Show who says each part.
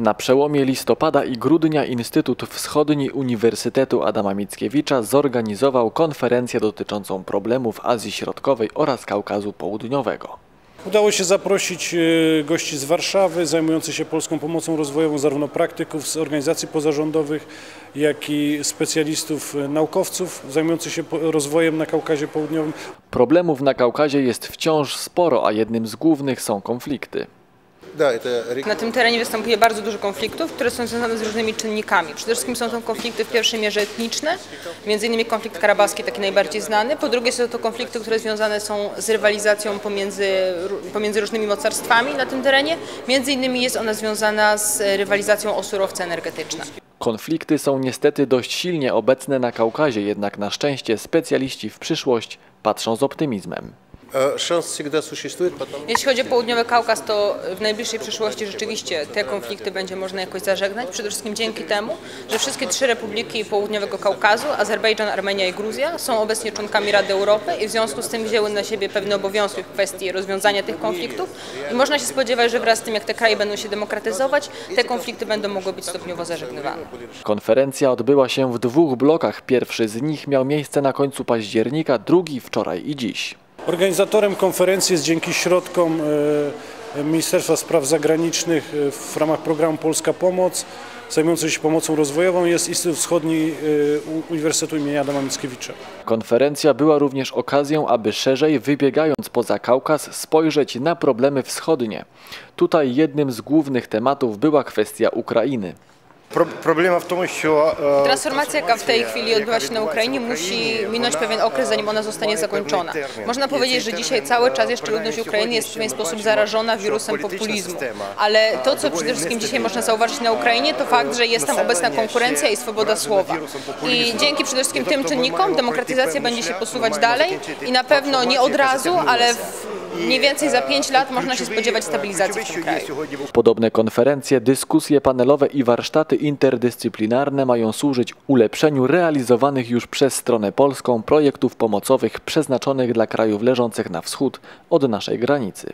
Speaker 1: Na przełomie listopada i grudnia Instytut Wschodni Uniwersytetu Adama Mickiewicza zorganizował konferencję dotyczącą problemów Azji Środkowej oraz Kaukazu Południowego.
Speaker 2: Udało się zaprosić e, gości z Warszawy zajmujących się polską pomocą rozwojową, zarówno praktyków z organizacji pozarządowych, jak i specjalistów, e, naukowców zajmujących się rozwojem na Kaukazie Południowym.
Speaker 1: Problemów na Kaukazie jest wciąż sporo, a jednym z głównych są konflikty.
Speaker 3: Na tym terenie występuje bardzo dużo konfliktów, które są związane z różnymi czynnikami. Przede wszystkim są to konflikty w pierwszej mierze etniczne, między innymi konflikt karabaski, taki najbardziej znany. Po drugie są to konflikty, które związane są z rywalizacją pomiędzy, pomiędzy różnymi mocarstwami na tym terenie. Między innymi jest ona związana z rywalizacją o surowce energetyczne.
Speaker 1: Konflikty są niestety dość silnie obecne na Kaukazie, jednak na szczęście specjaliści w przyszłość patrzą z optymizmem.
Speaker 4: э, шанс всегда существует, потому
Speaker 3: Jeśli chodzi o południowy Kaukaz, to w najbliższej przyszłości rzeczywiście te konflikty będzie można jakoś zażegnać. Przede wszystkim dzięki temu, że wszystkie trzy republiki południowego Kaukazu, Azerbejdżan, Armenia i Gruzja, są obecnie członkami Rady Europy i w związku z tym wzięły na siebie pewne obowiązki w kwestii rozwiązania tych konfliktów. I można się spodziewać, że wraz z tym, jak te kraje będą się demokratyzować, te konflikty będą mogły być stopniowo zażegnywane.
Speaker 1: Konferencja odbyła się w dwóch blokach. Pierwszy z nich miał miejsce na końcu października, drugi wczoraj i dziś.
Speaker 2: Organizatorem konferencji jest dzięki środkom e, Ministerstwa Spraw Zagranicznych e, w ramach programu Polska Pomoc, zajmujący się pomocą rozwojową, jest Instytut Wschodni e, Uniwersytetu im. Adama Mickiewicza.
Speaker 1: Konferencja była również okazją, aby szerzej, wybiegając poza Kaukaz, spojrzeć na problemy wschodnie. Tutaj jednym z głównych tematów była kwestia Ukrainy.
Speaker 5: Pro, problema w tym, że...
Speaker 3: Transformacja, jaka w tej chwili odbywa się na Ukrainie, musi minąć pewien okres, zanim ona zostanie zakończona. Można powiedzieć, że dzisiaj cały czas jeszcze ludność Ukrainy jest w pewien sposób zarażona wirusem populizmu. Ale to, co przede wszystkim dzisiaj można zauważyć na Ukrainie, to fakt, że jest tam obecna konkurencja i swoboda słowa. I dzięki przede wszystkim tym czynnikom demokratyzacja będzie się posuwać dalej i na pewno nie od razu, ale w mniej więcej za 5 lat można się spodziewać stabilizacji w tym kraju.
Speaker 1: Podobne konferencje, dyskusje panelowe i warsztaty interdyscyplinarne mają służyć ulepszeniu realizowanych już przez stronę polską projektów pomocowych przeznaczonych dla krajów leżących na wschód od naszej granicy.